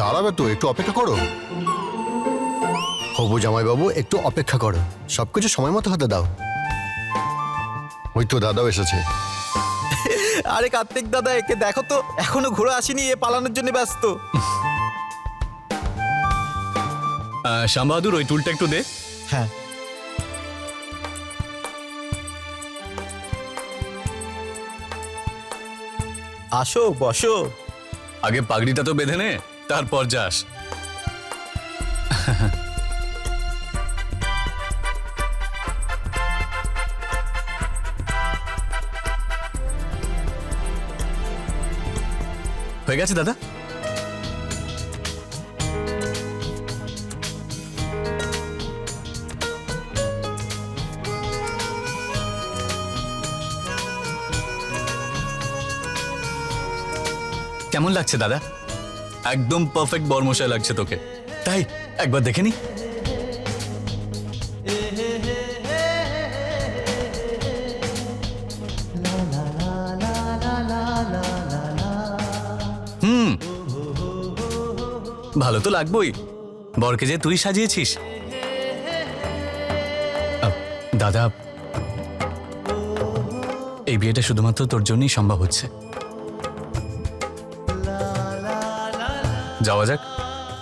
দাঁড়াবে তো একটু অপেক্ষা করো। হবু জামাইবাবু একটু অপেক্ষা করো। সবকিছু সময় মতো হতে দাও। ওই তো দাদাও এসেছে। আরে কার্তিক দাদা একে দেখো তো এখনও ঘুরে আসেনি এ পালানোর জন্য ব্যস্ত। শ্যামবাহাদুর ওই টুলটা একটু দে। হ্যাঁ। আসো বসো। আগে পাগড়িটা তো বেঁধে নে তারপর যাস। হয়ে গেছে দাদা? কেমন লাগছে, দাদা? একদম পারফেক্ট বর্মশাই লাগছে তোকে। তাই, একবার দেখে নি। হুম। ভালো তো লাগবেই। বরকে যে তুই সাজিয়েছিস। দাদা, এই বিয়েটা শুধুমাত্র তোর জন্যই সম্ভব হচ্ছে। যাওয়া যাক।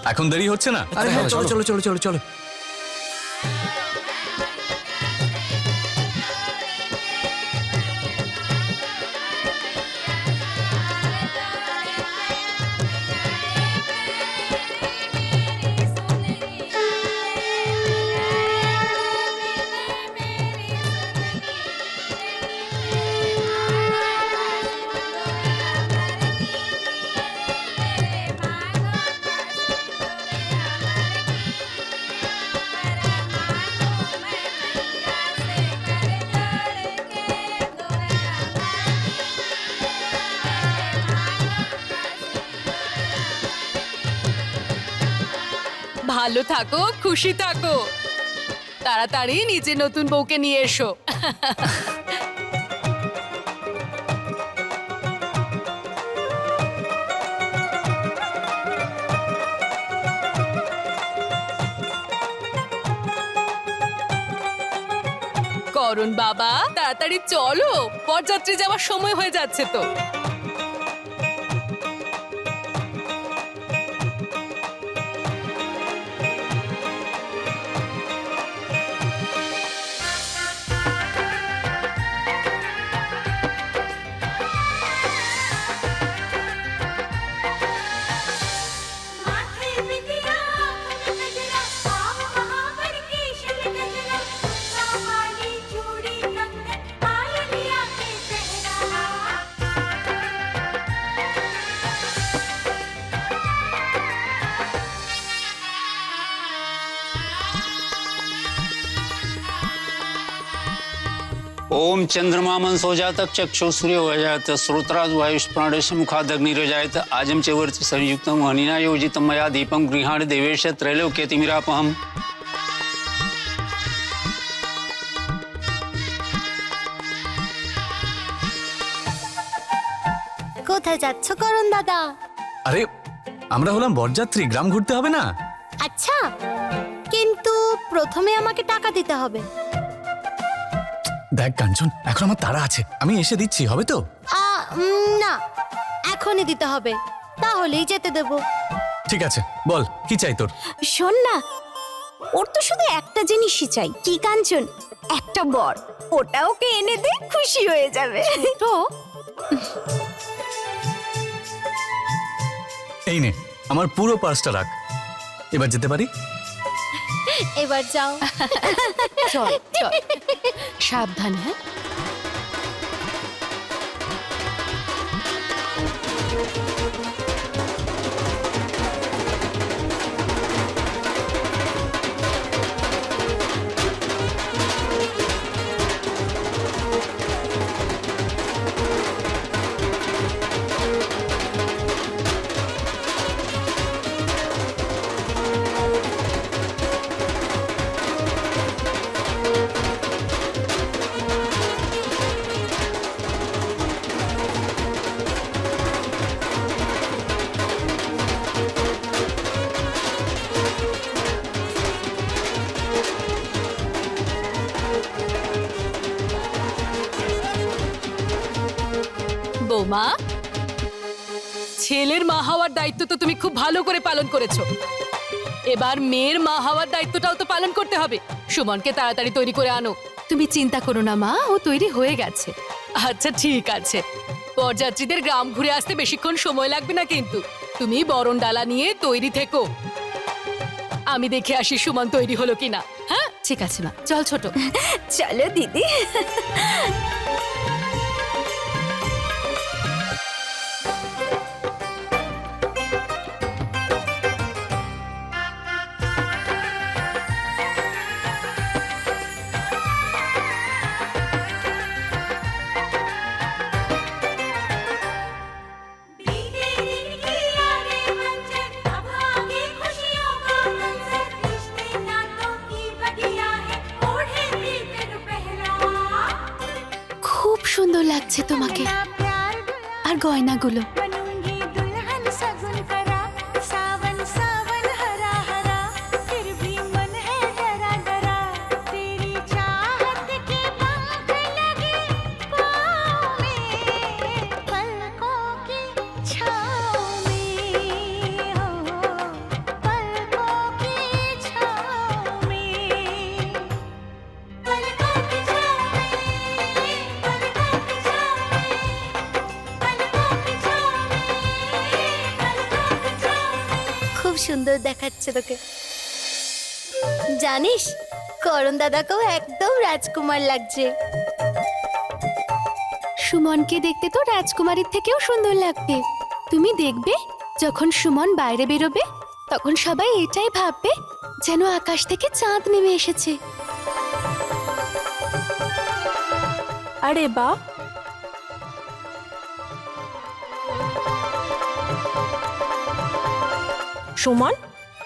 এখন দেরি হচ্ছে না? আরে হ্যাঁ চলো চলো। চলো চলো চলো। ভালো থাকো, খুশি থাকো। তাড়াতাড়ি নিজে নতুন বউকে নিয়ে এসো। করুন বাবা, তাড়াতাড়ি চলো। বরযাত্রী যাওয়ার সময় হয়ে যাচ্ছে তো। ओम चंद्रमा मनसो जातक चक्षु सूर्य हो जात श्रोत्राज वायुष प्राणेश मुखादग्निरजायत आजम च वर्च संयुक्तम हनिना योजितम मया दीपम गृहाण देवेश त्रैलोक्यतिमिरापहम কোথায় যাচ্ছ করণ দাদা আরে আমরা হলাম বরযাত্রী গ্রাম ঘুরতে হবে না আচ্ছা কিন্তু প্রথমে আমাকে টাকা দিতে হবে দেখ কাঞ্চন এখন আমার তাড়া আছে। আমি এসে দিচ্ছি হবে তো? আ, উম, না এখনই দিতে হবে। তাহলেই যেতে দেব। ঠিক আছে বল কি চাই তোর? শোন না ওর তো শুধু একটা জিনিসই চাই। কি কাঞ্চন? একটা বর। ওটা ওকে এনে দে খুশি হয়ে যাবে। তো? এই নে আমার পুরো পার্সটা রাখ। এবার যেতে পারি? এবার যাও। চল চল। সাবধান হ্যাঁ? বৌমা। ছেলের মা হওয়ার দায়িত্ব তো তুমি খুব ভালো করে পালন করেছ। এবার মেয়ের মা হওয়ার দায়িত্বটাও তো পালন করতে হবে। সুমনকে তাড়াতাড়ি তৈরি করে আনো। তুমি চিন্তা করো না মা, ও তৈরি হয়ে গেছে। আচ্ছা ঠিক আছে। বরযাত্রীদের গ্রাম ঘুরে আসতে বেশিক্ষণ সময় লাগবে না কিন্তু। তুমি বরণ ডালা নিয়ে তৈরি থেকো। আমি দেখে আসি সুমন তৈরি হলো কিনা। হ্যাঁ ঠিক আছে মা। চল ছোট। চলো দিদি। আর গয়নাগুলো। সুন্দর দেখাচ্ছে তোকে। জানিস, করণ দাদাকেও একদম রাজকুমার লাগছে। সুমনকে দেখতে তো রাজকুমারীর থেকেও সুন্দর লাগবে। তুমি দেখবে, যখন সুমন বাইরে বেরোবে, তখন সবাই এটাই ভাববে, যেন আকাশ থেকে চাঁদ নেমে এসেছে। আরে বা সুমন,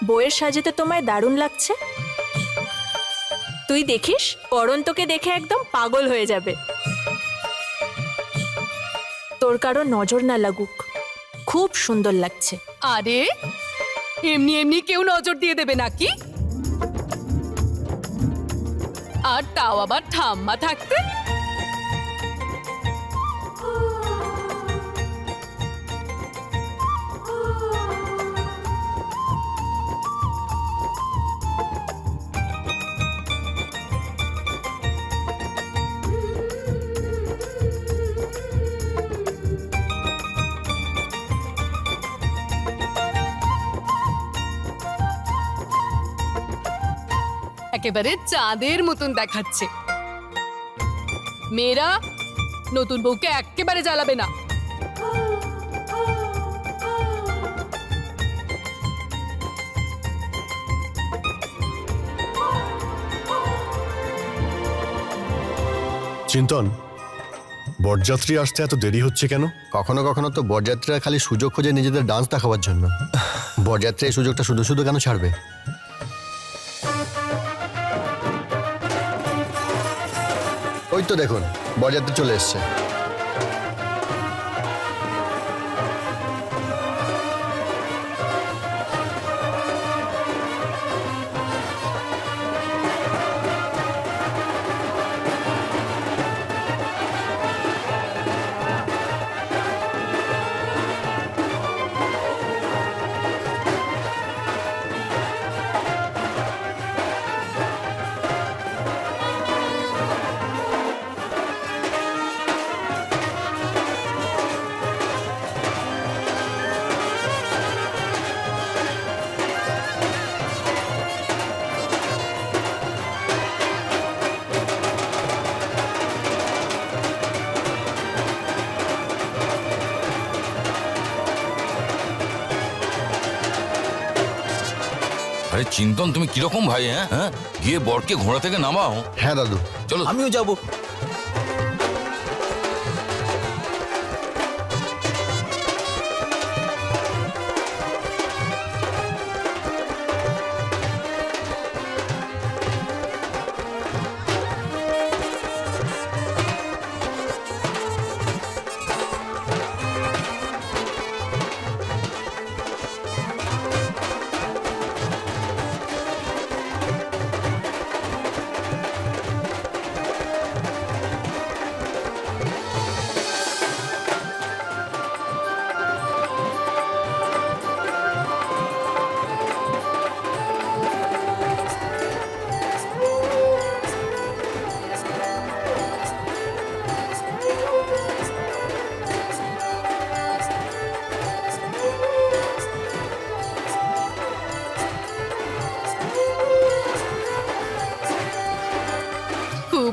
বইয়ের সাজেতে তোমায় দারুণ লাগছে। তুই দেখিস করণ তোকে দেখে একদম পাগল হয়ে যাবে। তোর কারও নজর না লাগুক, খুব সুন্দর লাগছে। আরে, এমনি এমনি কেউ নজর দিয়ে দেবে নাকি? আর তাও আবার ঠাম্মা থাকতে? একেবারে চাঁদের মতন দেখাচ্ছে। মেয়েরা নতুন বউকে একেবারে জ্বালাবে না। চিন্তন বরযাত্রী আসতে এত দেরি হচ্ছে কেন? কখনো কখনো তো বরযাত্রীরা খালি সুযোগ খোঁজে নিজেদের ডান্স দেখাবার জন্য। বরযাত্রী এই সুযোগটা শুধু শুধু কেন ছাড়বে? ওই তো দেখুন বরযাত্রী চলে এসছে। আরে চিন্তন তুমি কীরকম ভাই হ্যাঁ? হ্যাঁ? গিয়ে বরকে ঘোড়া থেকে নামাও। হ্যাঁ দাদু। চলো। আমিও যাব।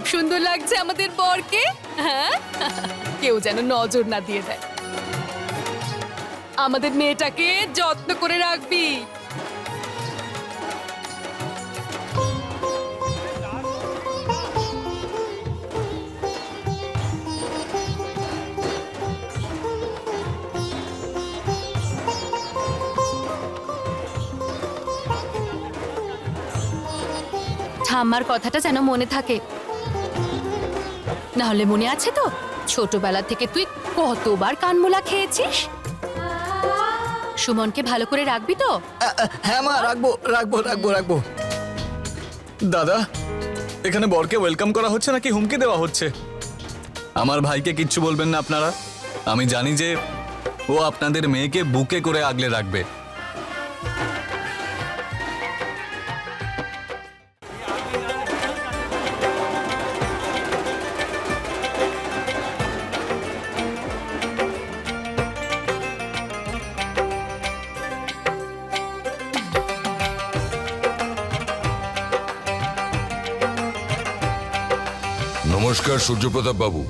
সুন্দর লাগছে আমাদের বরকে। হ্যাঁ? কেউ যেন নজর না দিয়ে দেয়। আমাদের মেয়েটাকে যত্ন করে রাখবি। ঠাম্মার কথাটা যেন মনে থাকে। না হলে মনে আছে তো? ছোটবেলা থেকে তুই কতবার কানমোলা খেয়েছিস? সুমনকে ভালো করে রাখবি তো? হ্যাঁ মা, রাখব রাখব রাখব রাখব। দাদা, এখানে বরকে ওয়েলকাম করা হচ্ছে নাকি হুমকি দেওয়া হচ্ছে? আমার ভাইকে কিচ্ছু বলবেন না আপনারা। আমি জানি যে ও আপনাদের মেয়েকে বুকে করে আগলে রাখবে। নমস্কার সূর্যপ্রতাপ বাবু।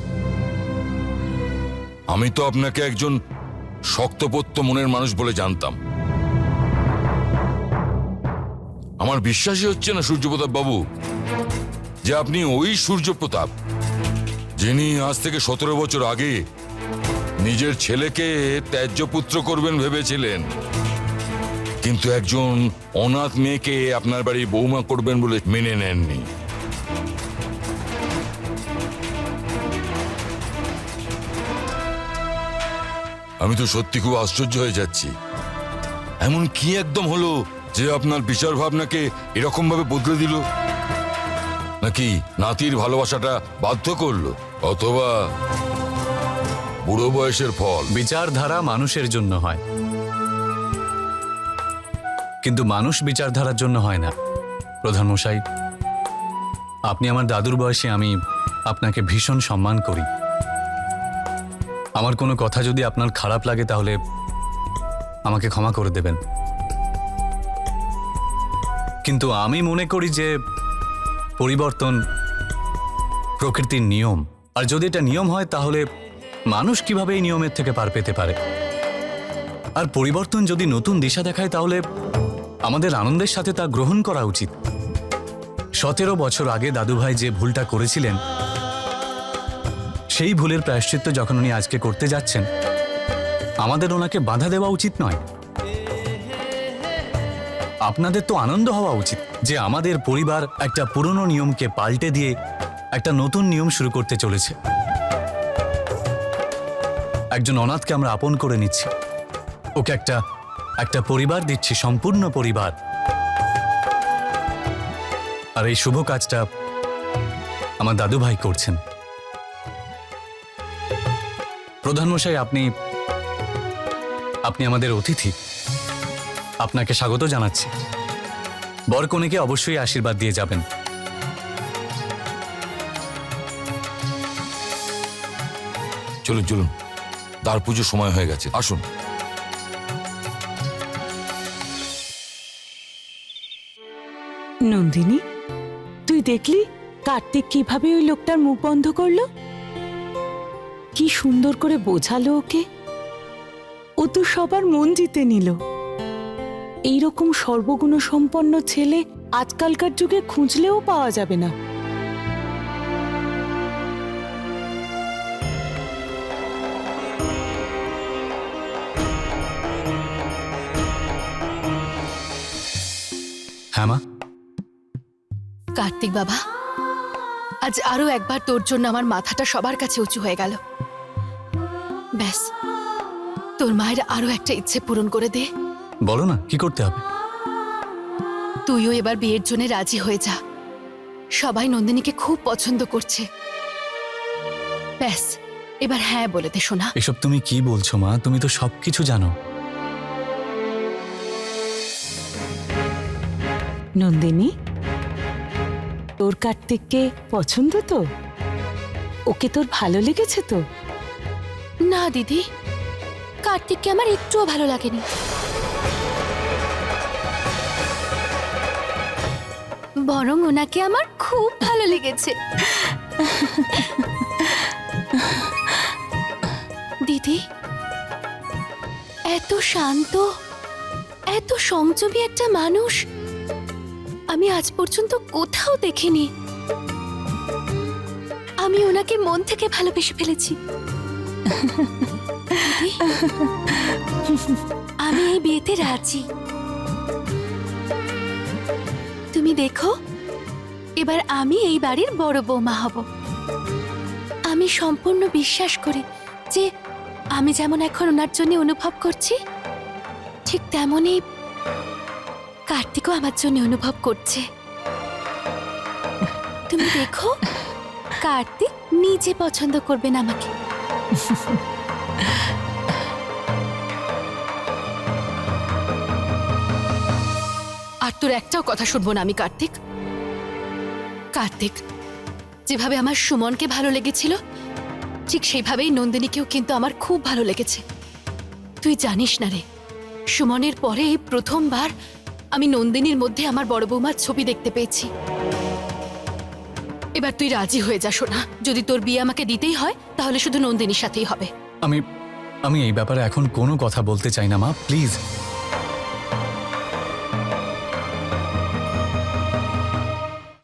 আমি তো আপনাকে একজন শক্তপোক্ত মনের মানুষ বলে জানতাম। আমার বিশ্বাসই হচ্ছে না সূর্যপ্রতাপ বাবু, যে আপনি ওই সূর্যপ্রতাপ, যিনি আজ থেকে সতেরো বছর আগে নিজের ছেলেকে ত্যায্য পুত্র করবেন ভেবেছিলেন। কিন্তু একজন অনাথ মেয়েকে আপনার বাড়ি বৌমা করবেন বলে মেনে নেননি। আমি তো সত্যি খুব আশ্চর্য হয়ে যাচ্ছি। এমন কি একদম হলো যে আপনার বিচার ভাবনাকে এরকম ভাবে বদলে দিল? নাকি নাতির ভালোবাসাটা বাধ্য করল? অথবা বুড়ো বয়সের ফল? বিচারধারা মানুষের জন্য হয়। কিন্তু মানুষ বিচারধারার জন্য হয় না। প্রধান মশাই আপনি আমার দাদুর বয়সে আমি আপনাকে ভীষণ সম্মান করি। আমার কোনো কথা যদি আপনার খারাপ লাগে তাহলে আমাকে ক্ষমা করে দেবেন। কিন্তু আমি মনে করি যে পরিবর্তন প্রকৃতির নিয়ম। আর যদি এটা নিয়ম হয় তাহলে মানুষ কীভাবে এই নিয়মের থেকে পার পেতে পারে? আর পরিবর্তন যদি নতুন দিশা দেখায় তাহলে আমাদের আনন্দের সাথে তা গ্রহণ করা উচিত। সতেরো বছর আগে দাদুভাই যে ভুলটা করেছিলেন সেই ভুলের প্রায়শ্চিত্ত যখন উনি আজকে করতে যাচ্ছেন, আমাদের ওনাকে বাধা দেওয়া উচিত নয়। আপনাদের তো আনন্দ হওয়া উচিত যে আমাদের পরিবার একটা পুরনো নিয়মকে পাল্টে দিয়ে একটা নতুন নিয়ম শুরু করতে চলেছে। একজন অনাথকে আমরা আপন করে নিচ্ছি। ওকে একটা একটা পরিবার দিচ্ছি, সম্পূর্ণ পরিবার। আর এই শুভ কাজটা আমার দাদু ভাই করছেন। প্রধানমশাই আপনি আপনি আমাদের অতিথি। আপনাকে স্বাগত জানাচ্ছি। বরকনেকে অবশ্যই আশীর্বাদ দিয়ে যাবেন। চলুন চলুন। তার পুজোর সময় হয়ে গেছে। আসুন। নন্দিনী তুই দেখলি কার্তিক কীভাবে ওই লোকটার মুখ বন্ধ করল? কি সুন্দর করে বোঝালো ওকে? ও তো সবার মন জিতে নিল। এইরকম সর্বগুণ সম্পন্ন ছেলে আজকালকার যুগে খুঁজলেও পাওয়া যাবে না। হ্যাঁ মা। কার্তিক বাবা। আজ আরও একবার তোর জন্য আমার মাথাটা সবার কাছে উঁচু হয়ে গেল। ব্যাস তোর মায়ের আরও একটা ইচ্ছে পূরণ করে দে। বলো না কি করতে হবে? তুইও এবার বিয়ের জন্য রাজি হয়ে যা। সবাই নন্দিনীকে খুব পছন্দ করছে। ব্যাস এবার হ্যাঁ বলে দে শোনা এসব তুমি কি বলছো মা? তুমি তো সবকিছু জানো। নন্দিনী তোর কার্তিককে পছন্দ তো? ওকে তোর ভালো লেগেছে তো? না, দিদি। কার্তিককে আমার একটুও ভালো লাগেনি। বরং ওনাকে আমার খুব ভালো লেগেছে। দিদি, এত শান্ত, এত সংযমী একটা মানুষ। আমি আজ পর্যন্ত কোথাও দেখিনি। আমি ওনাকে মন থেকে ভালোবেসে ফেলেছি। আমি এই বিয়েতে রাজি। তুমি দেখো, এবার আমি এই বাড়ির বড় বৌমা হব। আমি সম্পূর্ণ বিশ্বাস করি যে আমি যেমন এখন ওনার জন্য অনুভব করছি, ঠিক তেমনই কার্তিকও আমার জন্য অনুভব করছে। তুমি দেখো, কার্তিক নিজে পছন্দ করবেন আমাকে। আর তোর একটাও কথা শুনব না আমি, কার্তিক। কার্তিক, যেভাবে আমার সুমনকে ভালো লেগেছিল, ঠিক সেইভাবেই নন্দিনীকেও কিন্তু আমার খুব ভালো লেগেছে। তুই জানিস না রে, সুমনের পরে এই প্রথমবার আমি নন্দিনীর মধ্যে আমার বড় বৌমার ছবি দেখতে পেয়েছি। এবার তুই রাজি হয়ে যা, সোনা। যদি তোর বিয়ে আমাকে দিতেই হয়, তাহলে শুধু নন্দিনীর সাথেই হবে। আমি আমি এই ব্যাপারে এখন কোনো কথা বলতে চাই না, মা। প্লিজ।